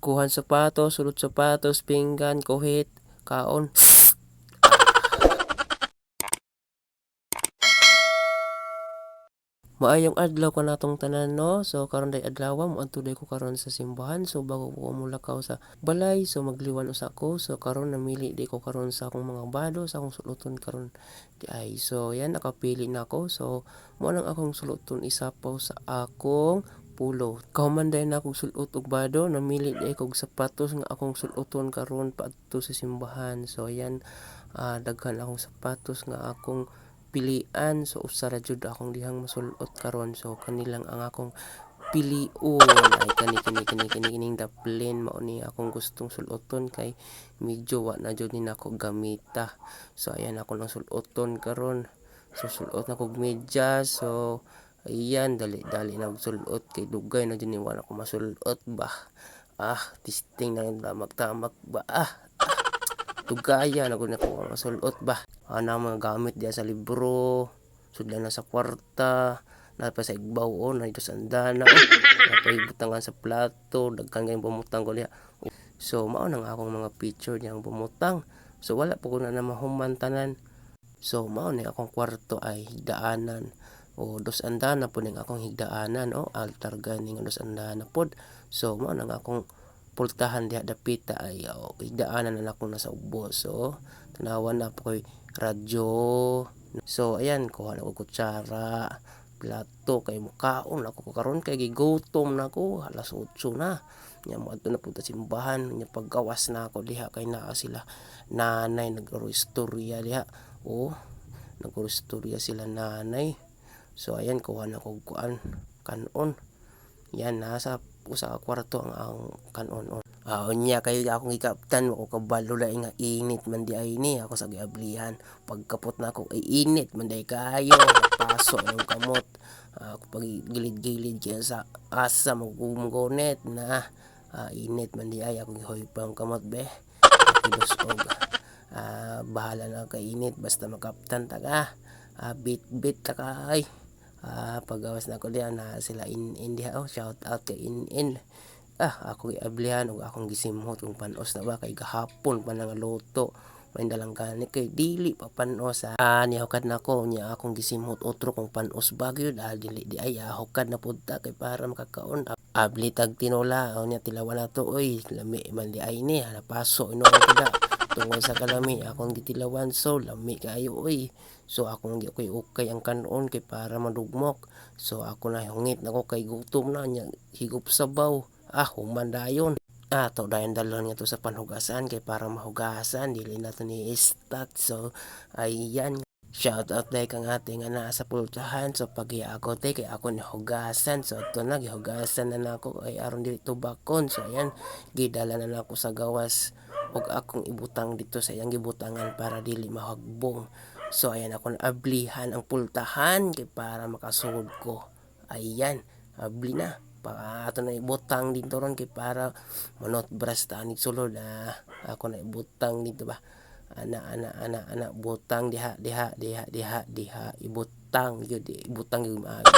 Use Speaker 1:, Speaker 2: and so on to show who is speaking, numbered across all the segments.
Speaker 1: kuhan sapatos, sulod sapatos, pinggan, kuhit, kaon. Maayong adlaw ka natong tanan no. So karon day adlaw mo adto day ko karon sa simbahan. So bago ko mulakaw sa balay, so magliwan usa ko. So karon namili day ko karon sa akong mga bado sa akong suluton karon di ay. So yan nakapili na ako. So mo nang akong suluton isapaw sa akong pulo. Kahuman day na akong sulot og bado, namili day kog sapatos nga akong suluton karon paadto sa simbahan. So yan ah, daghan akong sapatos nga akong pilian. So usa ra jud akong dihang masulot karon. So kanilang ang akong pilion ay kani kani kani kani kining the plain mao ni akong gustong suloton kay medyo wa na jud ni nako gamita. So ayan ako lang suloton karon. So sulot na kog medyas so ayan dali dali na og sulot kay dugay na jud ni wala ko masulot ba? Ah testing na lang magtamak ba? Ah tugaya na gud ko masulot ba? Ana mga gamit diya sa libro? Sudlan na sa kwarta. Na pa sa igbaw o na ito sa andana. Na pa ibutangan sa plato. Dagkan kayong bumutang ko diya so mao nang akong mga picture niyang bumutang. So wala po ko na na mahuman tanan so mao ni akong kwarto ay higdaanan o dos andana po ning akong higdaanan o altar gani nga dos andana pod so mao nang akong pultahan diha dapita ay o, higdaanan na ako nasa ubos so tanawan na po koy radyo. So ayan kuha na ko kutsara plato kay mukaon ako karon kay gigutom na ko alas 8 na. Nya mo adto na punta simbahan nya paggawas na ako diha kay naa sila nanay nagro-istorya diha oh nagro-istorya sila nanay so ayan kuha na ko kuan kanon. Yan nasa usa ka kwarto ang ang kanon on Ah, unya kayo akong ikaptan mo ko kabalo la nga init man di ay ni ako sa giablihan. Pagkapot na ako ay init man day kayo paso ng kamot. Ako pag gilid-gilid kaya sa asa magumugonet na. Ah, init man di ay ako gihoy pang kamot be. Kilos og ah, bahala na kay init basta makaptan ta ka ah, bit bit ta ka ay ah, pagawas na ko diyan na sila in in diha oh shout out kay in in. Ah ako giablihan ug akong gisimhot kung panos na ba kay gahapon pa nga luto may dalang gani kay dili pa panos. Ah nihukad na ko nya akong gisimhot otro kung panos bagyo dahil dili di ay ah, hukad na pud ta kay para makakaon. Abli tag tinola. O nya tilawan na to oy. Lami man di ay ni napaso ino ko tungod sa kalami akong gitilawan so lami kayo oy so akong gi okay okay ang kanon kay para madugmok. So ako na hungit na ko kay gutom na nya higop sabaw. Ah human dayon ah to dayon dalon nga to sa panhugasan kay para mahugasan dili na to ni stock so ayan. Shout out dahil kang ate nga naa sa pultahan. So pag ako te kay ako ni hugasan. So to na gihugasan na nako ay aron dili tubakon so ayan. Gidala na nako sa gawas. Ug akong ibutang dito sa iyang gibutangan para dili mahagbong so ayan ako ablihan ang pultahan kay para makasugod ko. Ayan abli na. Pa ato na ibutang dito ron kay para manot bras ta ni sulod ah, ako na ibutang dito ba. Ana ana ana ana butang diha diha diha diha diha ibutang. Yun di ibutang yung maaga.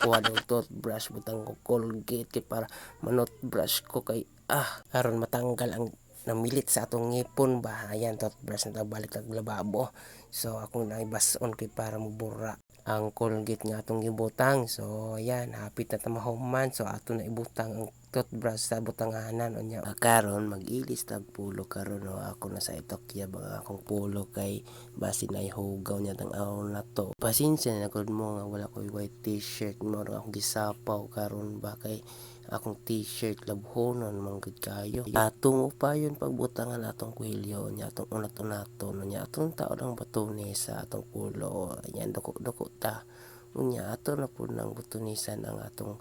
Speaker 1: Kuha ng toothbrush butang ko colgate kay para manot brush ko kay ah aron matanggal ang namilit sa atong ngipon ba ayan toothbrush na balik kag lababo so akong naibason kay para mubura ang Colgate nga atong gibutang. So ayan, hapit na ta mahuman. So ato na ibutang ang toothbrush sa butanganan unya. Ah, karon mag-ilis tag pulo karon no ako na sa itokya ba akong pulo kay basi na ihugaw niya tang aron na to. Pasensya na gud mo nga wala ko'y white t-shirt mo akong gisapaw karon ba kay akong t-shirt labhonon manggid kayo ato mo pa yun pagbutangan atong kwilyo nya atong unat-unaton nya atong tao lang batunis sa atong pulo nya dako-dako ta unya ato na pud nang butunisan ang atong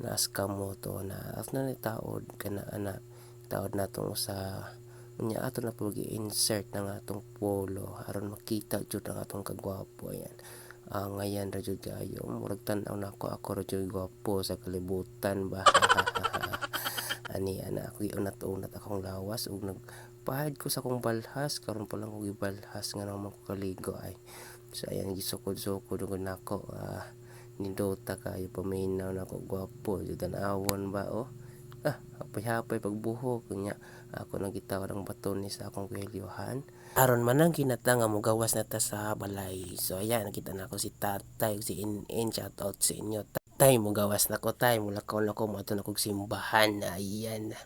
Speaker 1: na at na ni taod kana ana taod natong sa unya ato na pud insert ng atong polo aron makita jud ang atong kagwapo ayan. Ah, ngayon ra jud kayo murag tan-aw nako ako ra jud gwapo sa kalibutan ba? Ani ana ako unat-unat akong lawas ug nagpahid ko sa akong balhas karon pa lang ko gibalhas nga naman ko kaligo ay. So ayan gisukod-sukod ug nako ah, nindota kayo paminaw nako gwapo jud tan-awon ba oh? Ah hapay-hapay pagbuhok nya ako nang gitawag ang baton ni sa akong kwelyohan aron man ang kinata nga mogawas na ta sa balay. So ayan nakita na ako si tatay si in shout out sa inyo. Tay mogawas na ko tay. Mulakaw na ko moadto na kog simbahan. Ayan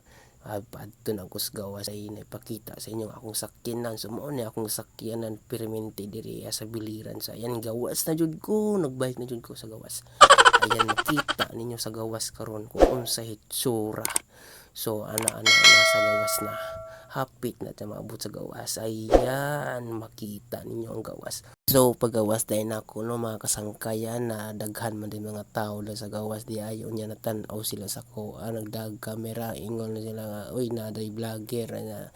Speaker 1: padto na ko sa naipakita sa inyo akong sakyanan. So mao ni akong sakyanan permanente diri sa biliran so ayan gawas na jud ko nagbike na jud ko sa gawas. Ayan makita ninyo sa gawas karon kung unsa hitsura so ana ana nasa gawas na. Hapit na ta maabot sa gawas. Ayan makita ninyo ang gawas So pagawas dahil na ako no mga kasangkayan na daghan man din mga tao na sa gawas di ayo niya natanaw sila sa ko. Ah, nagdag camera ingon na sila nga uy na day vlogger na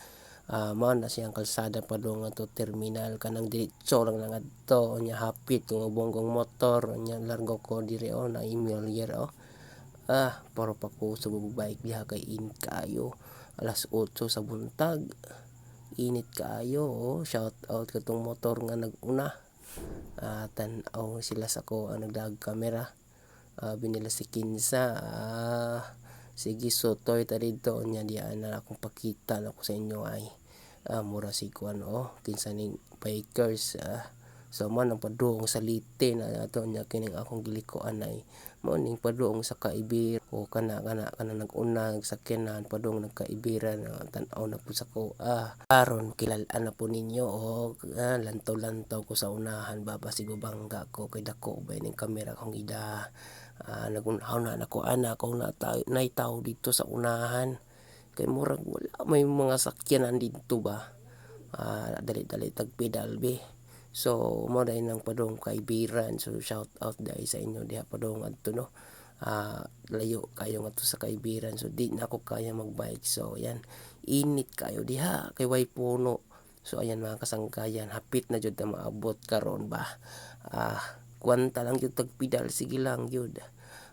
Speaker 1: uh, mao na siyang kalsada pa do nga to terminal kanang diretso lang na ngadto nya hapit kung bonggong motor nya largo ko dire oh na email yer oh. Ah paro pa ko sa bike diha kay in kayo. Alas 8 sa buntag init kaayo oh. shout out katong motor nga naguna. Uh, tan-aw sila sa ko ang nagdag camera. Uh, binila si Kinsa. Uh, sige sotoy ta dito. Nya diya na akong pakita na ko sa inyo ay. Uh, mura si kuan oh. Kinsa ning bikers uh, so man ang paduong salite na ato nya kining akong gilikoan ay mo ning paduong sa kaibir. O kana kana kana nag-una sakyanan paduong nagkaibiran tan-aw na po sa ko ah aron kilalaan na po ninyo o ah, lantaw-lantaw ko sa unahan baba sigubangga ko kay dako ba ning kamera kong ida. Uh, nagunaw na nako ana kung nataw naitaw dito sa unahan. Kay murag wala may mga sakyanan dito ba? Uh, dali-dali tag pedal be So mo dahil nang padong kaibiran so shout out dahil sa inyo. Diha padong adto no. Uh, layo kayo nga to sa kaibiran so di na ako kaya magbike. So yan init kayo. Diha kay way puno. So ayan mga kasangkayan. Hapit na jud na maabot karon ba? Ah uh, kwanta lang jud tag pedal sige lang jud.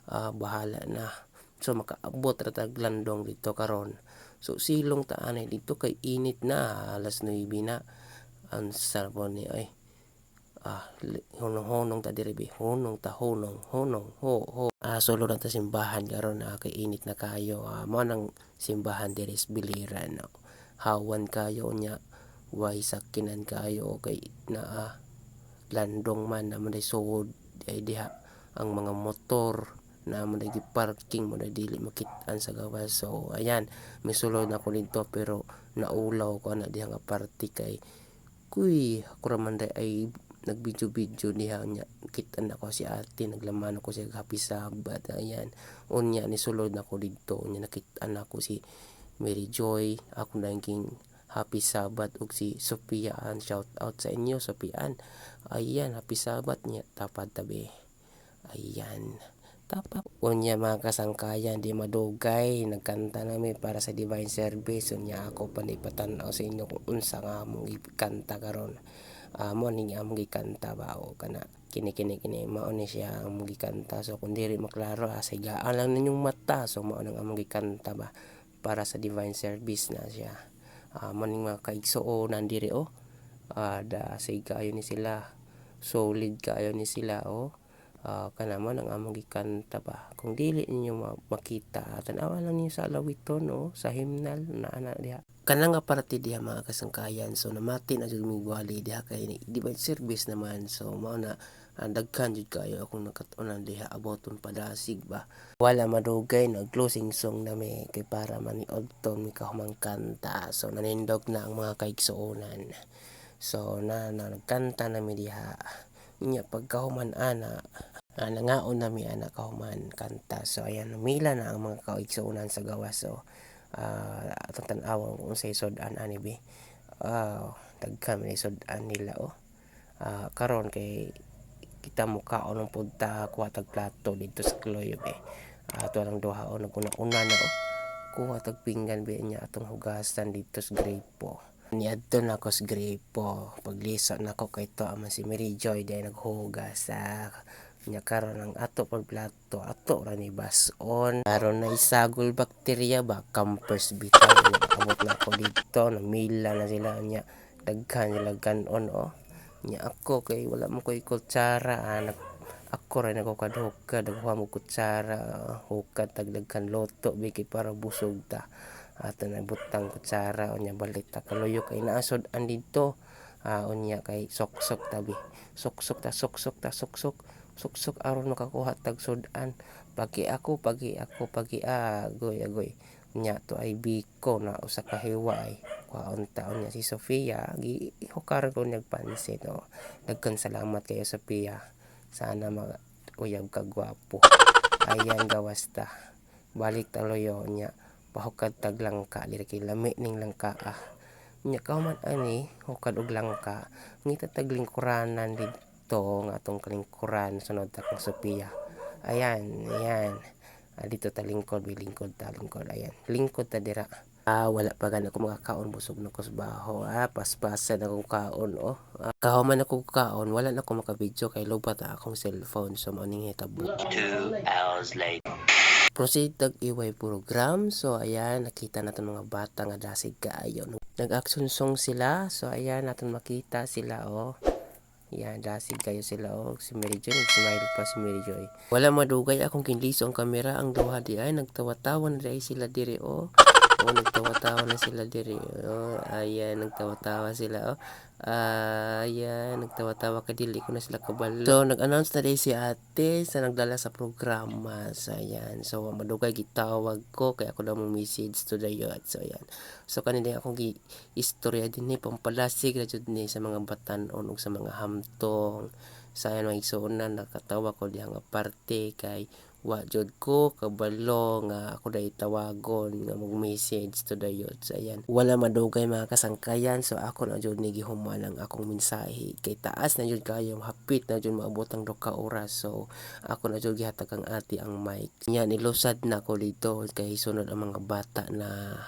Speaker 1: Uh, bahala na. So makaabot ra tag landong dito karon. So silong ta anay dito kay init na. Alas 9 na. Ang sarbo ni ay ah hunong-hunong ta diri bi hunong ta hunong hunong ho ho. Ah solo na ta simbahan karon ah, kay init na kayo. Ah, mo nang simbahan diri sa biliran no. hawan kayo nya way sakinan kayo kay na ah, landong man na man sud ay diha ang mga motor na mo parking mo na dili makitaan sa gawas. So ayan may sulod na ko pero naulaw ko na diha nga party kay kuy ako raman ay nagbidyo-bidyo niya nya. Kita na ko si ate naglaman ako siya happy sabat ayan. Unya ni sulod na ko dito unya nakita na ko si Mary Joy ako naging happy sabat ug si Sofiaan shout out sa inyo Sofiaan ayan happy sabat niya tapad tabi. Ayan tapos unya mga kasangkayan di madugay. Nagkanta namin para sa divine service. Unya ako pa ipatanaw sa inyo kung unsa nga mong ikanta karon. Uh, mo ning among gikanta ba? O kana kini kini kini mao ni siya among gikanta. So kun diri maklaro ah, sigaan lang ninyong mata. So mao nang among gikanta ba? Para sa divine service na siya. Uh, mo ning mga kaigsuonan diri oh. Uh, da sigayo ni sila. Solid kaayo ni sila oh uh, kana man ang among gikanta ba? Kung dili ninyo makita tan-awa lang niyo sa alawiton no? Sa himnal na ana diha. Kanang nga parati diha mga kasangkayan so namati na jud mi gwali diha kay di ba service naman so mao na uh, daghan jud kayo akong nakatunan diha aboton padasig ba? Wala madugay no closing song na mi kay para man ni odton mi kahumang kanta so nanindog na ang mga kaigsuonan. So na, na nagkanta na diha. Nya pagkahuman ana uh, nangaon na mi ana kahuman kanta. So ayan mila na ang mga kaigsuonan sa gawas so uh, atong tan-awon kung unsay sud-an ani bi. Uh, daghan man sud-an nila oh uh, karon kay kita mo kaon ng punta kuha tag plato dito sa Kloyo be uh, ato lang duha o naguna-una na oh kuha tag pinggan be niya atong hugasan dito sa gripo. Niadto na ko sa gripo. Pagliso na ko kay to aman si Mary Joy dahil naghugas sa nya karon ang ato pag plato ato ra ni bason. Karon na isagol bakterya ba? Campers bitaw abot na ko dito. Na mila na sila nya daghan sila ganon oh. Nya ako kay wala mo koy kutsara ah, nag, ako ako rin nagukad-hukad nagkuha mo kutsara hukad tagdagkan loto biki para busog ta. Ato na butang kutsara unya balik ta. Kaluyo kay naasod andito. Ah, unya kay sok-sok tabi sok-sok ta sok-sok ta sok-sok sok-sok aron makakuha tag sudan. Pagi ako pagi ako pagi agoy agoy. Nya to ay biko na usa ka hiway kwaon taon niya si Sofia gi hukar ko nagpansin no dagkan salamat kayo Sofia sana mag uyab ka gwapo. Ayan gawas ta balik taloyo nya. Pahukad tag langka. Diri lami ning langka ah. Nya kauman ani hukad og langka. Ngita tag lingkuranan dito nga atong kalingkuran sunod ta kang Sofia ayan ayan. Ah, dito ta lingkod may lingkod ta lingkod ayan. Lingkod ta dira. Ah wala pa gana ako makakaon busog na ko sa baho. Ah paspasan akong kaon oh. Ah, kahuman ako kaon wala na ako makabidyo kay lobat akong cellphone. So mao ning hitabo.
Speaker 2: Two hours later.
Speaker 1: proceed tag iway program. So ayan nakita natin mga bata nga dasig kaayo nag-action song sila. So ayan natin makita sila oh yan, dasig kayo sila oh. Si Mary Joy, nag-smile pa si Mary Joy. Wala madugay akong kinliso ang kamera. Ang duha di ay, nagtawa-tawa na ay sila diri oh. Oh, nagtawa-tawa na sila diri. Oh, ayan, nagtawa-tawa sila oh. ayan, nagtawa-tawa ka dili ko na sila kabalo. So, nag-announce na si ate sa nagdala sa programa. So, ayan. So, madugay gitawag ko kaya ako daw mo message to the youth. So, ayan. So, kanina akong gi istorya din ni pampalasig na ni sa mga batanon ug sa mga hamtong sa ayan mga igsuonan nakatawa ko diha nga parte kay wa jud ko kabalo nga ako dai tawagon nga mag message to youth. So, ayan. Wala madugay mga kasangkayan. So ako na jud ni gihuman ang akong mensahe. Kay taas na jud kayo hapit na jud maabot ang duha ka oras. So ako na jud gihatag ang ati ang mic. Nya nilusad na ko dito kay sunod ang mga bata na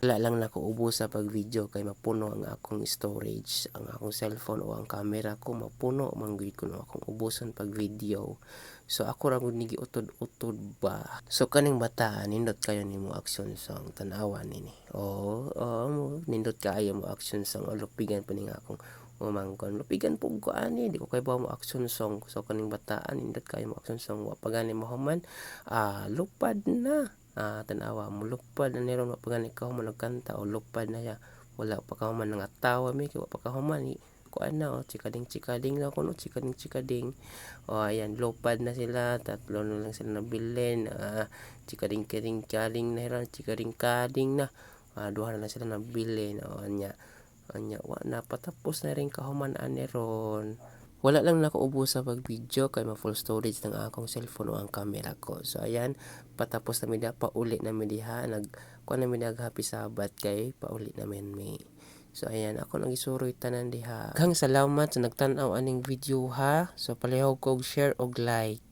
Speaker 1: wala lang na ko ubos sa pag-video kay mapuno ang akong storage ang akong cellphone o ang camera ko. Mapuno manggid ko na akong ubuson pag-video. So ako ra gud nigi utod-utod ba? So kaning bata nindot kayo nimo action song tan-awan nini? Oo mo nindot kayo mo action song o lupigan pa ning akong umangkon. Lupigan po ko ani di ko kay ba mo action song so kaning bataan nindot kayo mo action song wa pa gani mahuman ah lupad na ah tanawa mo lupad na niron wa pa gani ka human nagkanta o lupad na ya wala pa ka human nga tawa mi kay wa pa ka human i kuan na o chikading chikading na kuno chikading chikading o ayan lupad na sila tatlo na lang sila nabilin ah chikading kading kading na hiran chikading kading na. Ah, duha na lang sila nabilin o anya anya wa na patapos na rin kahuman ani ron wala lang nako ubos sa pag-video kay ma full storage ng akong cellphone o ang camera ko. So ayan, patapos na mi pa uli na mi diha nag kuan na mi nag happy sabat kay pauli namin mi. So ayan, ako nang isuroy tanan diha. Kang salamat sa nagtan-aw aning video ha. So palihog kog share og like.